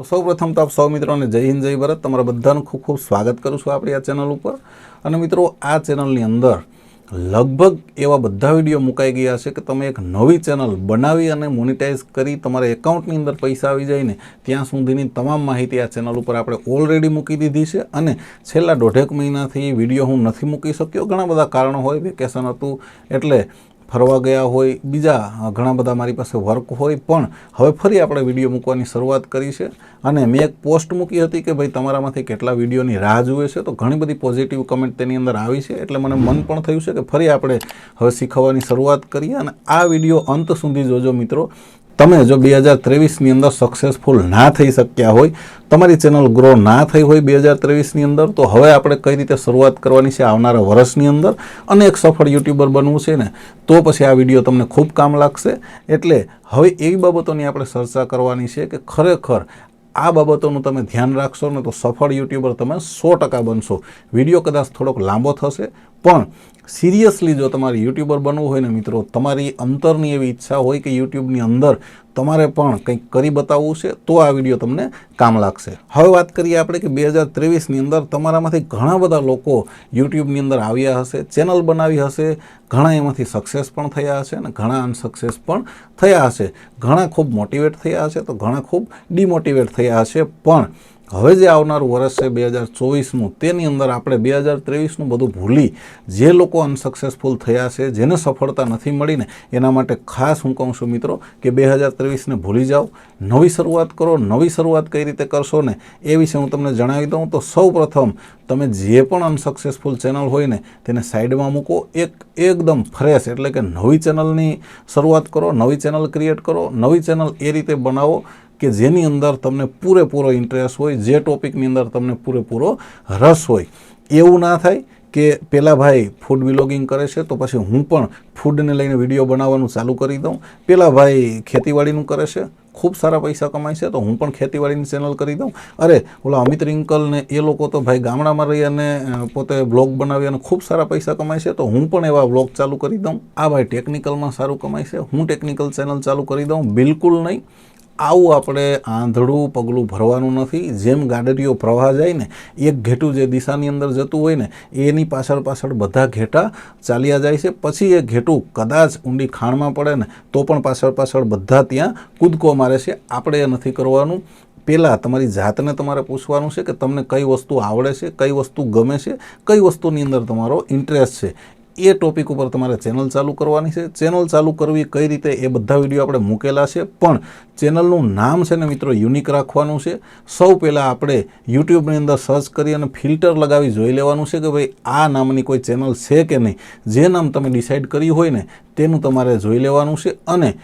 તો સૌ પ્રથમ તો આપ સૌ મિત્રોને જય હિન્દ, જય ભારત. તમારા બધાનું ખૂબ ખૂબ સ્વાગત કરું છું આપણી આ ચેનલ ઉપર. અને મિત્રો, આ ચેનલની અંદર લગભગ એવા બધા વીડિયો મુકાઈ ગયા છે કે તમે એક નવી ચેનલ બનાવી અને મોનિટાઈઝ કરી તમારા એકાઉન્ટની અંદર પૈસા આવી જાય ને, ત્યાં સુધીની તમામ માહિતી આ ચેનલ ઉપર આપણે ઓલરેડી મૂકી દીધી છે. અને છેલ્લા દોઢેક મહિનાથી વીડિયો હું નથી મૂકી શક્યો. ઘણા બધા કારણો હોય વેકેશન હતું, એટલે ફરવા ગયા હોય, બીજા ઘણા બધા મારી પાસે વર્ક હોય, પણ હવે ફરી આપણે વીડિયો મૂકવાની શરૂઆત કરી છે. અને મેં એક પોસ્ટ મૂકી હતી કે ભાઈ તમારામાંથી કેટલા વિડીયોની રાહ જુએ છે. તો ઘણી બધી પોઝિટિવ કમેન્ટ તેની અંદર આવી છે. એટલે મને મન પણ થયું છે કે ફરી આપણે હવે શીખવવાની શરૂઆત કરીએ. અને આ વીડિયો અંત સુધી જોજો મિત્રો. તમે જો બે હજાર ત્રેવીસની અંદર સક્સેસફુલ ના થઈ શક્યા હોય, તમારી ચેનલ ગ્રો ના થઈ હોય બે હજાર ત્રેવીસની અંદર, તો હવે આપણે કઈ રીતે શરૂઆત કરવાની છે આવનારા વર્ષની અંદર? અને એક સફળ યુટ્યુબર બનવું છે ને, તો પછી આ વીડિયો તમને ખૂબ કામ લાગશે. એટલે હવે એવી બાબતોની આપણે ચર્ચા કરવાની છે કે ખરેખર આ બાબતોનું તમે ધ્યાન રાખશો ને, તો સફળ યુટ્યુબર તમે સો ટકા બનશો. વીડિયો કદાચ થોડોક લાંબો થશે, પણ સિરિયસલી જો તમારે યુટ્યુબર બનવું હોય ને મિત્રો, તમારી અંતરની એવી ઈચ્છા હોય કે યુટ્યુબની અંદર તમારે પણ કંઈક કરી બતાવવું છે, તો આ વીડિયો તમને કામ લાગશે. હવે વાત કરીએ આપણે કે બે હજાર ત્રેવીસની અંદર તમારામાંથી ઘણા બધા લોકો યુટ્યુબની અંદર આવ્યા હશે, ચેનલ બનાવી હશે, ઘણા એમાંથી સક્સેસ પણ થયા હશે અને ઘણા અનસક્સેસ પણ થયા હશે. ઘણા ખૂબ મોટિવેટ થયા હશે તો ઘણા ખૂબ ડિમોટિવેટ થયા હશે. પણ હવે જે આવનારું વર્ષ છે બે હજાર ચોવીસનું, તેની અંદર આપણે બે હજાર ત્રેવીસનું બધું ભૂલી જે લોકો અનસક્સેસફુલ થયા છે, જેને સફળતા નથી મળીને, એના માટે ખાસ હું કહું છું મિત્રો કે બે હજાર ત્રેવીસને ભૂલી જાઓ. નવી શરૂઆત કરો, નવી શરૂઆત કઈ રીતે કરશો ને, એ વિશે હું તમને જણાવી દઉં. તો સૌ પ્રથમ તમે જે પણ અનસક્સેસફુલ ચેનલ હોય ને, તેને સાઈડમાં મૂકો. એક એકદમ ફ્રેશ એટલે કે નવી ચેનલની શરૂઆત કરો, નવી ચેનલ ક્રિએટ કરો, નવી ચેનલ એ રીતે બનાવો. કે જેની અંદર તમને પૂરેપૂરો ઇન્ટરેસ્ટ હોય, જે ટોપિકની અંદર તમને પૂરેપૂરો રસ હોય. એવું ના થાય કે પેલા ભાઈ ફૂડ વિલોગિંગ કરે છે, તો પછી હું પણ ફૂડને લઈને વીડિયો બનાવવાનું ચાલુ કરી દઉં. પેલા ભાઈ ખેતીવાડીનું કરે છે, ખૂબ સારા પૈસા કમાય છે, તો હું પણ ખેતીવાડીની ચેનલ કરી દઉં. અરે, ઓલા અમિત રિંકલ ને એ લોકો તો ભાઈ ગામડામાં રહી અને પોતે બ્લોગ બનાવી અને ખૂબ સારા પૈસા કમાય છે, તો હું પણ એવા બ્લોગ ચાલુ કરી દઉં. આ ભાઈ ટેકનિકલમાં સારું કમાય છે, હું ટેકનિકલ ચેનલ ચાલુ કરી દઉં. બિલકુલ નહીં. આવું આપણે આંધળું પગલું ભરવાનું નથી. જેમ ગાડરીઓ પ્રવાહ જાય ને, એક ઘેટું જે દિશાની અંદર જતું હોય ને, એની પાછળ પાછળ બધા ઘેટા ચાલ્યા જાય છે. પછી એ ઘેટું કદાચ ઊંડી ખાણમાં પડે ને, તો પણ પાછળ પાછળ બધા ત્યાં કૂદકો મારે છે. આપણે એ નથી કરવાનું. પહેલાં તમારી જાતને તમારે પૂછવાનું છે કે તમને કઈ વસ્તુ આવડે છે, કઈ વસ્તુ ગમે છે, કઈ વસ્તુની અંદર તમારો ઇન્ટરેસ્ટ છે. એ ટોપિક ઉપર તમારે ચેનલ ચાલુ કરવાની છે. ચેનલ ચાલુ કરવી કઈ રીતે એ બધા વીડિયો આપણે મૂકેલા છે. પણ ચેનલનું નામ છે ને મિત્રો યુનિક રાખવાનું છે. સૌ પહેલાં આપણે યુટ્યુબની અંદર સર્ચ કરી અને ફિલ્ટર લગાવી જોઈ લેવાનું છે કે ભાઈ આ નામની કોઈ ચેનલ છે કે નહીં. જે નામ તમે ડિસાઇડ કર્યું હોય ને તેનું તમારે જોઈ લેવાનું છે. અને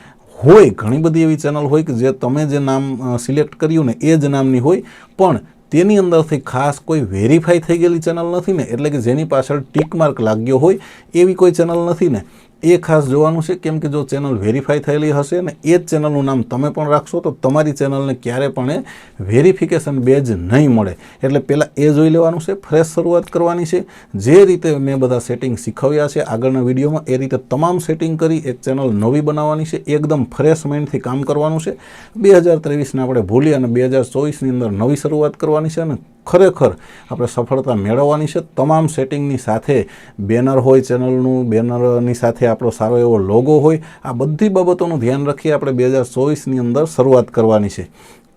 હોય ઘણી બધી એવી ચેનલ હોય કે જે તમે જે નામ સિલેક્ટ કર્યું ને એ જ નામની હોય. પણ તેની અંદરથી ખાસ કોઈ વેરીફાઈ થઈ ગયેલી ચેનલ નથી ને, એટલે કે જેની પાછળ ટીક માર્ક લાગ્યો હોય એવી કોઈ ચેનલ નથી ને. એ ખાસ જોવાનું છે, કેમ કે જો ચેનલ વેરીફાઈ થયેલી હશે ને એ જ ચેનલનું નામ તમે પણ રાખશો, તો તમારી ચેનલને ક્યારે પણ એ વેરિફિકેશન બેજ નહીં મળે. એટલે પહેલાં એ જોઈ લેવાનું છે ફ્રેશ શરૂઆત કરવાની છે. જે રીતે મેં બધા સેટિંગ શીખવ્યા છે, આગળના વિડીયોમાં એ રીતે તમામ સેટિંગ કરી, એક ચેનલ નવી બનાવવાની છે, એકદમ ફ્રેશ માઇન્ડથી કામ કરવાનું છે. બે હજાર ત્રેવીસને આપણે ભૂલી અને બે હજાર ચોવીસની અંદર નવી શરૂઆત કરવાની છે અને ખરેખર આપણે સફળતા મેળવવાની છે. તમામ સેટિંગની સાથે બેનર હોય ચેનલનું, બેનરની સાથે આપણો સારો એવો લોગો હોય, આ બધી બાબતોનું ધ્યાન રાખી આપણે બે હજાર ચોવીસની અંદર શરૂઆત કરવાની છે.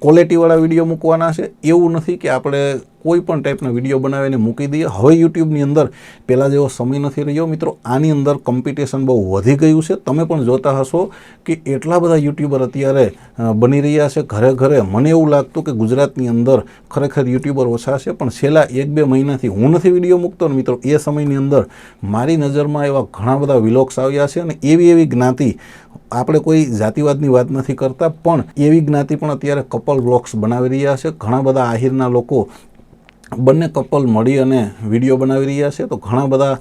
ક્વોલિટીવાળા વીડિયો મૂકવાના છે. એવું નથી કે આપણે કોઈ પણ ટાઈપના વીડિયો બનાવીને મૂકી દઈએ. હવે યુટ્યુબની અંદર પહેલાં જેવો સમય નથી રહ્યો. મિત્રો, આની અંદર કોમ્પિટિશન બહુ વધી ગયું છે. તમે પણ જોતા હશો કે એટલા બધા યુટ્યુબર અત્યારે બની રહ્યા છે ઘરે ઘરે. મને એવું લાગતું કે ગુજરાતની અંદર ખરેખર યુટ્યુબર ઓછા છે, પણ છેલ્લા એક બે મહિનાથી હું નથી વીડિયો મૂકતો ને મિત્રો, એ સમયની અંદર મારી નજરમાં એવા ઘણા બધા વિલોક્સ આવ્યા છે અને એવી એવી જ્ઞાતિ આપણે કોઈ જાતિવાદની વાત નથી કરતા, પણ એવી જ્ઞાતિ પણ અત્યારે કપલ બ્લોક્સ બનાવી રહ્યા છે. ઘણા બધા આહિરના લોકો બંને કપલ મળી અને વીડિયો બનાવી રહ્યા છે. તો ઘણા બધા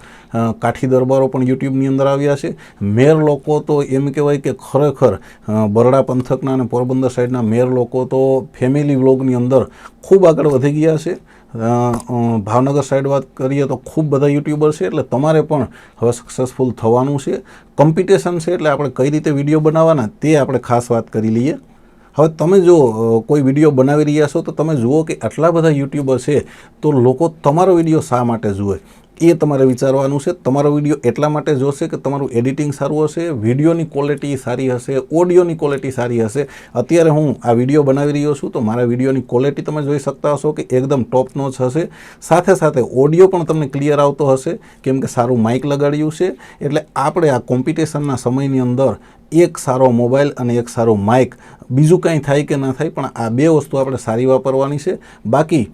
કાઠી દરબારો પણ યુટ્યુબની અંદર આવ્યા છે. મેર લોકો તો એમ કહેવાય કે ખરેખર બરડા પંથકના અને પોરબંદર સાઈડના મેર લોકો તો ફેમિલી વ્લોગની અંદર ખૂબ આગળ વધી ગયા છે. ભાવનગર સાઈડ વાત કરીએ તો ખૂબ બધા યુટ્યુબર છે, એટલે તમારે પણ હવે સક્સેસફુલ થવાનું છે. કોમ્પિટિશન છે, એટલે આપણે કઈ રીતે વીડિયો બનાવવાના તે આપણે ખાસ વાત કરી લઈએ. હવે તમે જો કોઈ વીડિયો બનાવી રહ્યા છો, તો તમે જુઓ કે આટલા બધા યુટ્યુબર છે, તો લોકો તમારો વીડિયો શા માટે જુએ? એ તમારે વિચારવાનું છે. તમારો વીડિયો એટલા માટે જોશે કે તમારું એડિટિંગ સારું હશે, વિડીયોની ક્વોલિટી સારી હશે, ઓડિયોની ક્વોલિટી સારી હશે. અત્યારે હું આ વીડિયો બનાવી રહ્યો છું, તો મારા વિડીયોની ક્વોલિટી તમે જોઈ શકતા હશો કે એકદમ ટોપનો જ હશે. સાથે સાથે ઓડિયો પણ તમને ક્લિયર આવતો હશે, કેમ કે સારું માઇક લગાડ્યું છે. એટલે આપણે આ કોમ્પિટિશનના સમયની અંદર એક સારો મોબાઈલ અને એક સારો માઇક. બીજું કંઈ થાય કે ના થાય, પણ આ બે વસ્તુ આપણે સારી વાપરવાની છે. બાકી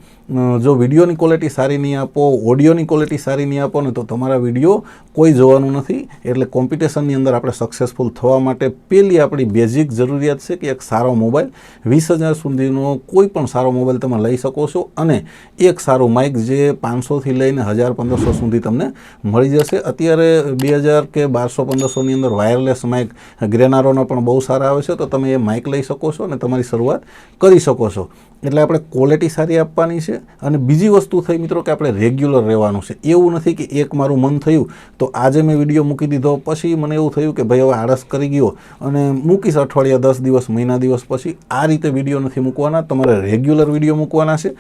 જો વિડીયોની ક્વોલિટી સારી નહીં આપો, ઓડિયોની ક્વોલિટી સારી નહીં આપો ને, તો તમારા વીડિયો કોઈ જોવાનું નથી. એટલે કોમ્પિટિશનની અંદર આપણે સક્સેસફુલ થવા માટે પહેલી આપણી બેઝિક જરૂરિયાત છે કે એક સારો મોબાઈલ. વીસ હજાર સુધીનો કોઈ પણ સારો મોબાઈલ તમે લઈ શકો છો અને એક સારું માઇક જે પાંચસોથી લઈને હજાર પંદરસો સુધી તમને મળી જશે. અત્યારે બે હજાર કે બારસો પંદરસોની અંદર વાયરલેસ માઇક ગ્રેનારોના પણ બહુ સારા આવે છે, તો તમે એ માઇક લઈ શકો છો અને તમારી શરૂઆત કરી શકો છો. એટલે આપણે ક્વોલિટી સારી આપવાની છે અને બીજી વસ્તુ થઈ મિત્રો કે આપણે રેગ્યુલર રહેવાનું છે. એવું નથી કે એક મારું મન થયું, તો આજે મેં વીડિયો મૂકી દીધો, પછી મને એવું થયું કે ભાઈ હવે આળસ કરી ગયો અને મૂકીશ અઠવાડિયા, દસ દિવસ, મહિના, દિવસ પછી. આ રીતે વીડિયો નથી મૂકવાના, તમારે રેગ્યુલર વીડિયો મૂકવાના છે.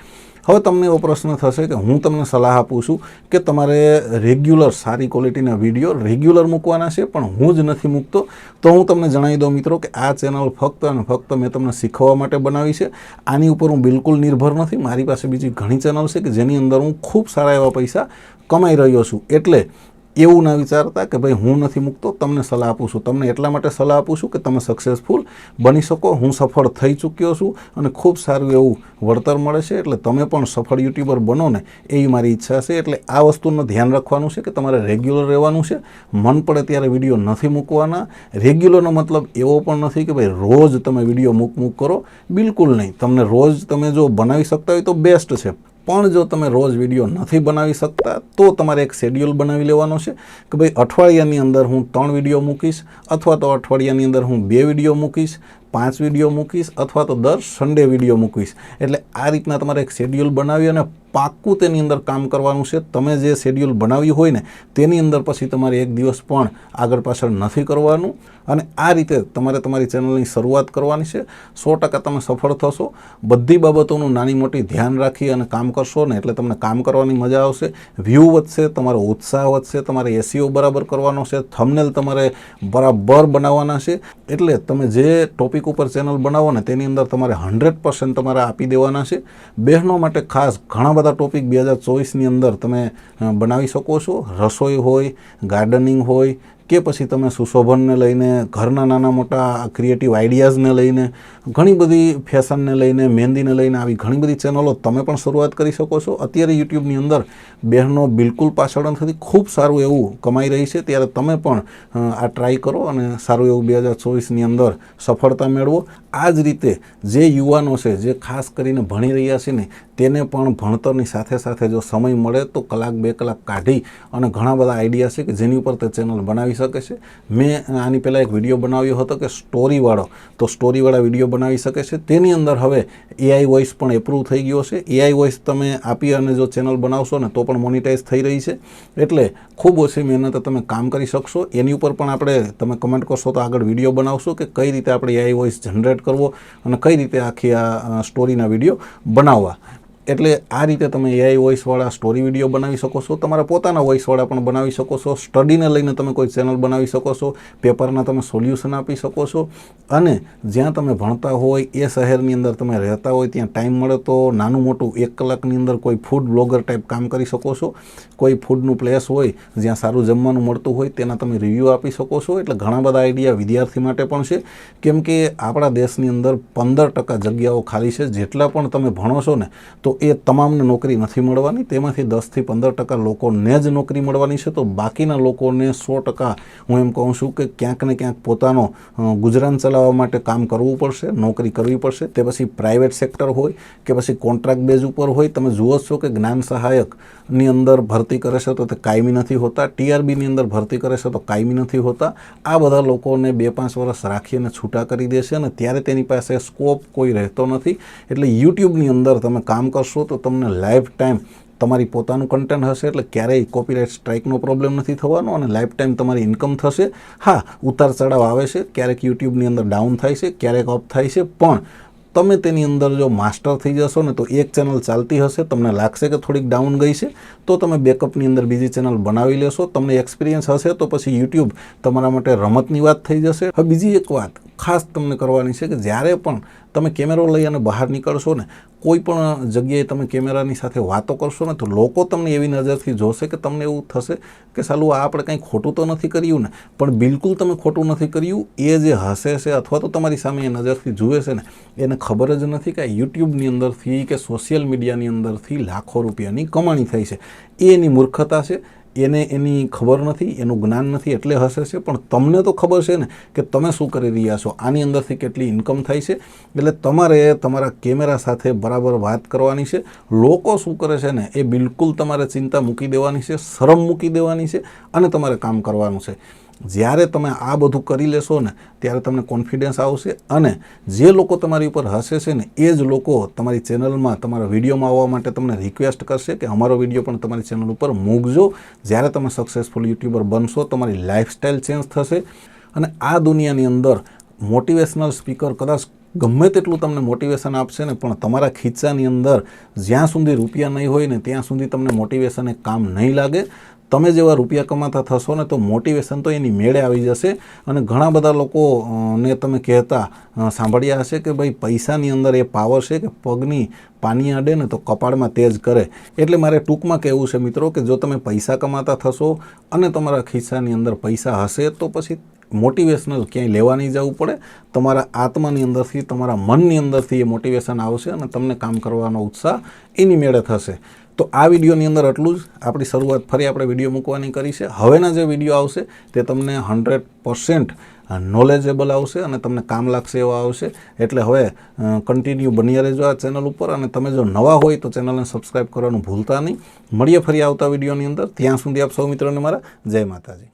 હવે તમને એવો પ્રશ્ન થશે કે હું તમને સલાહ આપું છું કે તમારે રેગ્યુલર સારી ક્વોલિટીના વીડિયો રેગ્યુલર મૂકવાના છે, પણ હું જ નથી મૂકતો. તો હું તમને જણાવી દઉં મિત્રો કે આ ચેનલ ફક્ત અને ફક્ત મેં તમને શીખવવા માટે બનાવી છે. આની ઉપર હું બિલકુલ નિર્ભર નથી. મારી પાસે બીજી ઘણી ચેનલ છે કે જેની અંદર હું ખૂબ સારા એવા પૈસા કમાઈ રહ્યો છું. એટલે એવું ના વિચારતા કે ભાઈ હું નથી મૂકતો, તમને સલાહ આપું છું. તમને એટલા માટે સલાહ આપું છું કે તમે સક્સેસફુલ બની શકો. હું સફળ થઈ ચૂક્યો છું અને ખૂબ સારું એવું વળતર મળે છે. એટલે તમે પણ સફળ યુટ્યુબર બનો ને, એવી મારી ઈચ્છા છે. એટલે આ વસ્તુનું ધ્યાન રાખવાનું છે કે તમારે રેગ્યુલર રહેવાનું છે. મન પડે ત્યારે વીડિયો નથી મૂકવાના. રેગ્યુલરનો મતલબ એવો પણ નથી કે ભાઈ રોજ તમે વીડિયો મૂક મૂક કરો. બિલકુલ નહીં. તમને રોજ તમે જો બનાવી શકતા હોય તો બેસ્ટ છે. પણ જો તમે રોજ વીડિયો નથી બનાવી શકતા, તો તમારે એક શેડ્યુલ બનાવી લેવાનો છે કે ભાઈ અઠવાડિયાની અંદર હું ત્રણ વીડિયો મૂકીશ, અથવા તો અઠવાડિયાની અંદર હું બે વીડિયો મૂકીશ, પાંચ વીડિયો મૂકીશ, અથવા તો દર સન્ડે વીડિયો મૂકીશ. એટલે આ રીતના તમારે એક શેડ્યુલ બનાવી અને પાક્કું તેની અંદર કામ કરવાનું છે. તમે જે શેડ્યુલ બનાવ્યું હોય ને, તેની અંદર પછી તમારે એક દિવસ પણ આગળ પાછળ નથી કરવાનું. અને આ રીતે તમારે તમારી ચેનલની શરૂઆત કરવાની છે. સો ટકા તમે સફળ થશો. બધી બાબતોનું નાની મોટી ધ્યાન રાખી અને કામ કરશો ને, એટલે તમને કામ કરવાની મજા આવશે. વ્યૂ વધશે, તમારો ઉત્સાહ વધશે, તમારે એસીઓ બરાબર કરવાનો છે. થમનેલ તમારે બરાબર બનાવવાના છે. એટલે તમે જે ટોપિક ઉપર ચેનલ બનાવો ને, તેની અંદર તમારે હંડ્રેડ પર્સન્ટ તમારે આપી દેવાના છે. બહેનો માટે ખાસ ઘણા બધા ટોપિક બે હજાર ચોવીસની અંદર તમે બનાવી શકો છો. રસોઈ હોય, ગાર્ડનિંગ હોય કે પછી તમે સુશોભનને લઈને, ઘરના નાના મોટા ક્રિએટિવ આઈડિયાઝને લઈને, ઘણી બધી ફેશનને લઈને, મહેંદીને લઈને આવી ઘણી બધી ચેનલો તમે પણ શરૂઆત કરી શકો છો. અત્યારે યુટ્યુબની અંદર બહેનો બિલકુલ પાછળ નથી. ખૂબ સારું એવું કમાઈ રહી છે. ત્યારે તમે પણ આ ટ્રાય કરો અને સારું એવું બે હજાર ચોવીસની અંદર સફળતા મેળવો. આ જ રીતે જે યુવાનો છે, જે ખાસ કરીને ભણી રહ્યા છે ને તેને પણ ભણતરની સાથે સાથે જો સમય મળે તો કલાક બે કલાક કાઢી અને ઘણા બધા આઈડિયા છે કે જેની ઉપર તે ચેનલ બનાવી શકે છે. મેં આની પહેલાં એક વીડિયો બનાવ્યો હતો કે સ્ટોરીવાળો. તો સ્ટોરીવાળા વીડિયો બનાવી શકે છે. તેની અંદર હવે એઆઈ વોઇસ પણ એપ્રૂવ થઈ ગયો છે. એઆઈ વોઇસ તમે આપી અને જો ચેનલ બનાવશો ને તો પણ મોનિટાઈઝ થઈ રહી છે. એટલે ખૂબ ઓછી મહેનતે તમે કામ કરી શકશો. એની ઉપર પણ આપણે તમે કમેન્ટ કરશો તો આગળ વીડિયો બનાવશો કે કઈ રીતે આપણે એઆઈ વોઇસ જનરેટ કરવો અને કઈ રીતે આખી આ સ્ટોરીના વીડિયો બનાવવા. એટલે આ રીતે તમે એઆઈ વોઇસવાળા સ્ટોરી વીડિયો બનાવી શકો છો. તમારા પોતાના વોઇસવાળા પણ બનાવી શકો છો. સ્ટડીને લઈને તમે કોઈ ચેનલ બનાવી શકો છો. પેપરના તમે સોલ્યુશન આપી શકો છો. અને જ્યાં તમે ભણતા હોય એ શહેરની અંદર તમે રહેતા હોય, ત્યાં ટાઈમ મળે તો નાનું મોટું એક કલાકની અંદર કોઈ ફૂડ બ્લોગર ટાઈપ કામ કરી શકો છો. કોઈ ફૂડનું પ્લેસ હોય જ્યાં સારું જમવાનું મળતું હોય, તેના તમે રિવ્યૂ આપી શકો છો. એટલે ઘણા બધા આઈડિયા વિદ્યાર્થી માટે પણ છે. કેમ કે આપણા દેશની અંદર પંદર ટકા જગ્યાઓ ખાલી છે. જેટલા પણ તમે ભણો છો ને, તો એ તમામને નોકરી નથી મળવાની, તેમાંથી દસથી પંદર ટકા લોકોને જ નોકરી મળવાની છે. તો બાકીના લોકોને સો ટકા હું એમ કહું છું કે ક્યાંક ને ક્યાંક પોતાનો ગુજરાન ચલાવવા માટે કામ કરવું પડશે, નોકરી કરવી પડશે. તે પછી પ્રાઇવેટ સેક્ટર હોય કે પછી કોન્ટ્રાક્ટ બેઝ ઉપર હોય, તમે જુઓ છો કે જ્ઞાન સહાયકની અંદર ભરતી કરે છે તો તે કાયમી નથી હોતા. ટીઆરબીની અંદર ભરતી કરે છે તો કાયમી નથી હોતા. આ બધા લોકોને બે પાંચ વર્ષ રાખીને છૂટા કરી દે છે અને ત્યારે તેની પાસે સ્કોપ કોઈ રહેતો નથી. એટલે યુટ્યુબની અંદર તમે કામ કરશો તો તમને લાઈફ ટાઈમ તમારી પોતાનું કન્ટેન્ટ હશે એટલે ક્યારેય કોપીરાઇટ સ્ટ્રાઇકનો પ્રોબ્લેમ નથી થવાનો અને લાઈફ ટાઈમ તમારી ઇન્કમ થશે. હા, ઉતાર ચઢાવ આવે છે, ક્યારેક યુટ્યુબની અંદર ડાઉન થાય છે, ક્યારેક અપ થાય છે, પણ તમે તેની અંદર જો માસ્ટર થઈ જશો ને તો એક ચેનલ ચાલતી હશે, તમને લાગશે કે થોડીક ડાઉન ગઈ છે, તો તમે બેકઅપની અંદર બીજી ચેનલ બનાવી લેશો, તમને એક્સપિરિયન્સ હશે તો પછી યુટ્યુબ તમારા માટે રમતની વાત થઈ જશે. હવે બીજી એક વાત ખાસ તમને કરવાની છે કે જ્યારે પણ તમે કેમેરો લઈ અને બહાર નીકળશો ને, કોઈ પણ જગ્યાએ તમે કેમેરાની સાથે વાતો કરશો ને, તો લોકો તમને એવી નજરથી જોશે કે તમને એવું થશે કે સાલું આ આપણે કંઈ ખોટું તો નથી કર્યું ને, પણ બિલકુલ તમે ખોટું નથી કર્યું, એ જે હસે છે અથવા તો તમારી સામે એ નજરથી જુએ છે ને, એને ખબર જ નથી કે યુટ્યુબની અંદરથી કે સોશિયલ મીડિયાની અંદરથી લાખો રૂપિયાની કમાણી થઈ છે. એની મૂર્ખતા છે. એને એની ખબર નથી, એનું જ્ઞાન નથી એટલે હશે છે, પણ તમને તો ખબર છે ને કે તમે શું કરી રહ્યા છો? આની અંદરથી કેટલી ઇન્કમ થાય છે? એટલે તમારે તમારા કેમેરા સાથે બરાબર વાત કરવાની છે. લોકો શું કરે છે ને, એ બિલકુલ તમારે ચિંતા મૂકી દેવાની છે, શરમ મૂકી દેવાની છે અને તમારે કામ કરવાનું છે. જ્યારે તમે આ બધું કરી લેશો ને, ત્યારે તમને કોન્ફિડન્સ આવશે અને જે લોકો તમારી ઉપર હસે છે ને, એ જ લોકો તમારી ચેનલમાં, તમારા વિડીયોમાં આવવા માટે તમને રિક્વેસ્ટ કરશે કે અમારો વીડિયો પણ તમારી ચેનલ ઉપર મૂકજો. જ્યારે તમે સક્સેસફુલ યુટ્યુબર બનશો, તમારી લાઈફસ્ટાઈલ ચેન્જ થશે. અને આ દુનિયાની અંદર મોટિવેશનલ સ્પીકર કદાચ ગમે તેટલું તમને મોટિવેશન આપશે ને, પણ તમારા ખીચાની અંદર જ્યાં સુધી રૂપિયા નહીં હોય ને, ત્યાં સુધી તમને મોટિવેશન એ કામ નહીં લાગે. તમે જેવા રૂપિયા કમાતા થશો ને તો મોટિવેશન તો એની મેળે આવી જશે. અને ઘણા બધા લોકો ને તમે કહેતા સાંભળ્યા હશે કે ભાઈ પૈસાની અંદર એ પાવર છે કે પગની પાણી અડે ને તો કપાળમાં તેજ કરે. એટલે મારે ટૂંકમાં કહેવું છે મિત્રો કે જો તમે પૈસા કમાતા થશો અને તમારા ખિસ્સાની અંદર પૈસા હશે તો પછી મોટિવેશનલ ક્યાંય લેવા નહીં જવું પડે. તમારા આત્માની અંદરથી, તમારા મનની અંદરથી એ મોટિવેશન આવશે અને તમને કામ કરવાનો ઉત્સાહ એની મેળે થશે. તો આ વિડીયોની અંદર આટલું જ. આપણી શરૂઆત ફરી આપણે વીડિયો મૂકવાની કરી છે. હવેના જે વીડિયો આવશે તે તમને હંડ્રેડ પર્સન્ટ નોલેજેબલ આવશે અને તમને કામ લાગશે એવા આવશે. એટલે હવે કન્ટિન્યુ બન્યા રહેજો આ ચેનલ ઉપર અને તમે જો નવા હોય તો ચેનલને સબસ્ક્રાઈબ કરવાનું ભૂલતા નહીં. મળીએ ફરી આવતા વિડીયોની અંદર. ત્યાં સુધી આપ સૌ મિત્રોને મારા જય માતાજી.